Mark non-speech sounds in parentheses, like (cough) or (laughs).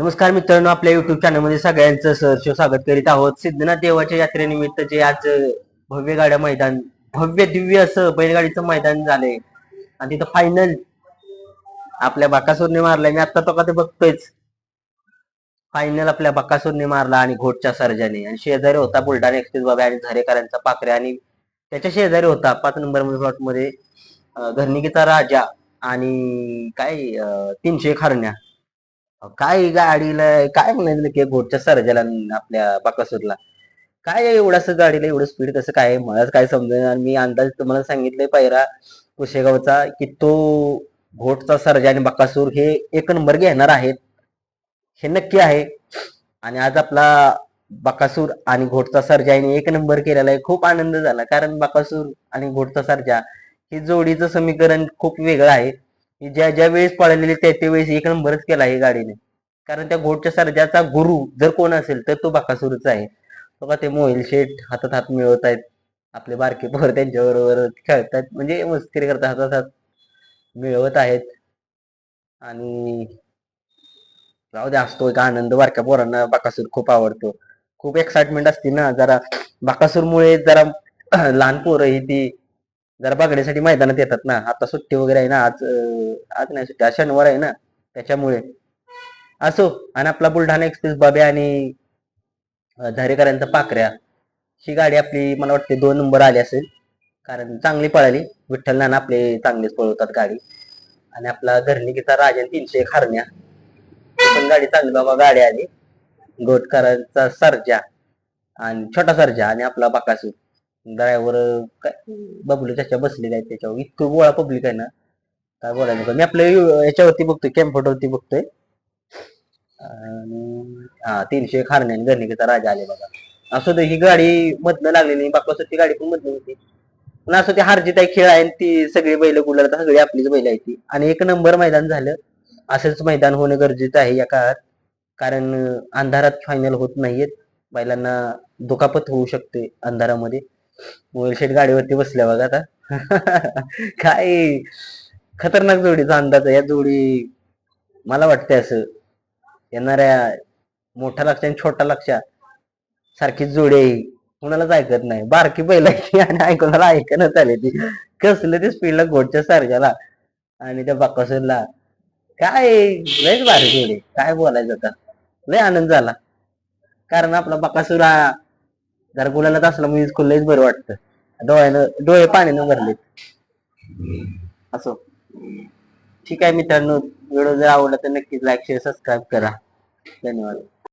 नमस्कार मित्रांनो आपल्या युट्यूब चॅनलमध्ये सगळ्यांचं सहर्ष स्वागत करीत आहोत. सिद्धनाथ देवाच्या यात्रेनिमित्त जे आज भव्य गाड्या मैदान भव्य दिव्य असं बैलगाडीचं मैदान झालंय. आणि तिथं फायनल आपल्या बाकासूरने मारलाय. मी आता तो का ते बघतोयच. फायनल आपल्या बाकासूरने मारला आणि घोटच्या सर्जाने. आणि शेजारी होता बुलढाणा एक्सप्रेस बाबा आणि झरेकरांचा पाकरे आणि त्याच्या शेजारी होता पाच नंबर प्लॉटमध्ये राजा आणि काय तीनशे खारण्या काय गाडीला काय म्हणायचं की घोटच्या सर्जाला आपल्या बाकासूरला? काय एवढं असं गाडीला एवढं स्पीड कसं काय मलाच काय समजेल आणि मी अंदाज तुम्हाला सांगितलंय पायरा कुशेगावचा की तो घोटचा सर्जा आणि बकासूर हे एक नंबर घेणार आहेत. हे नक्की आहे. आणि आज आपला बकासूर आणि घोटचा सर्जा यांनी एक नंबर केलेला आहे. खूप आनंद झाला. कारण बकासूर आणि घोटचा सर्जा हे जोडीचं समीकरण खूप वेगळं आहे. ज्या ज्या वेळेस पळालेली त्या त्या वेळेस एक नंबरच केला आहे गाडीने. कारण त्या घोटच्या सर्जाचा गुरु जर कोण असेल तर तो बकासूरच आहे. बघा ते मोहिल शेठ हातात हात मिळवत आहेत. आपले बारके पोर त्यांच्या बरोबर खेळतात. म्हणजे मस्करी करतात हातात हात मिळवत आहेत. आणि राहू दे असतो एक आनंद. बारक्या पोरांना बाकासूर खूप आवडतो. खूप एक्साइटमेंट असते ना जरा बाकासूरमुळे जरा लहान पोरं ही ती जरा बघण्यासाठी मैदानात येतात ना. आता सुट्टी वगैरे आहे ना आज आज नाही सुट्टी आज शनिवार आहे ना. त्याच्यामुळे. असो आणि आपला बुलढाणा एक्सप्रेस बाबे आणि अं, धारेकरांचा पाकऱ्या ही गाडी आपली मला वाटते दोन नंबर आली असेल. कारण चांगली पळाली. विठ्ठल नाना आपले चांगलेच पळवतात गाडी. आणि आपला घरणिकीचा राजन तीनशे खारण्या हरण्या. पण गाडी चांगली बाबा गाडी आली. गोटकरांचा सरजा. आणि छोटा सरजा आणि आपला बाकासूर. ड्रायव्हर काय? बबलू त्याच्या बसलेले आहेत त्याच्यावर. इतकं गोळा पब्लिक आहे ना. काय बोलायला नको मी आपल्या याच्यावरती बघतोय कॅम्प्युटरवरती बघतोय. आणि हा तीनशे खारण्याने गर्णिकेचा राजा आले बघा. असं ते ही गाडी मधनं लागलेली बाकासूर ती गाडी पण मधनं होती. पण असं ते हार्जित आहे खेळ आहे आणि ती सगळी बैल गुलाला सगळी आपलीच बैल आहे ती. आणि एक नंबर मैदान झालं. असंच मैदान होणं गरजेचं आहे या काळात. कारण अंधारात फायनल होत नाहीयेत. बैलांना दुखापत होऊ शकते अंधारामध्ये. मोबाईल गाडीवरती बसल्या बघा आता. (laughs) काय खतरनाक जोडीचा अंदाज आहे या जोडी मला वाटतंय असं. येणाऱ्या मोठ्या लक्ष आणि छोटा लक्ष सारखीच जोडी आहे कुणालाच ऐकत नाही. बारकी पहिला आणि ऐकून ऐकणं आले ती. कसलं ते स्पीडला घोटच्या सारख्याला आणि त्या बाकासूरला. काय लयच भारी जोडी काय बोलायचं आता. लय आनंद झाला. कारण आपला बकासूर हा जरा गुलालात असला म्हणजे लयच बरं वाटतं. डोळ्यानं डोळे पाण्यानं भरलेत. असो. ठीक आहे मित्रांनो. व्हिडिओ जर आवडला तर नक्कीच लाईक शेअर सबस्क्राईब करा. धन्यवाद.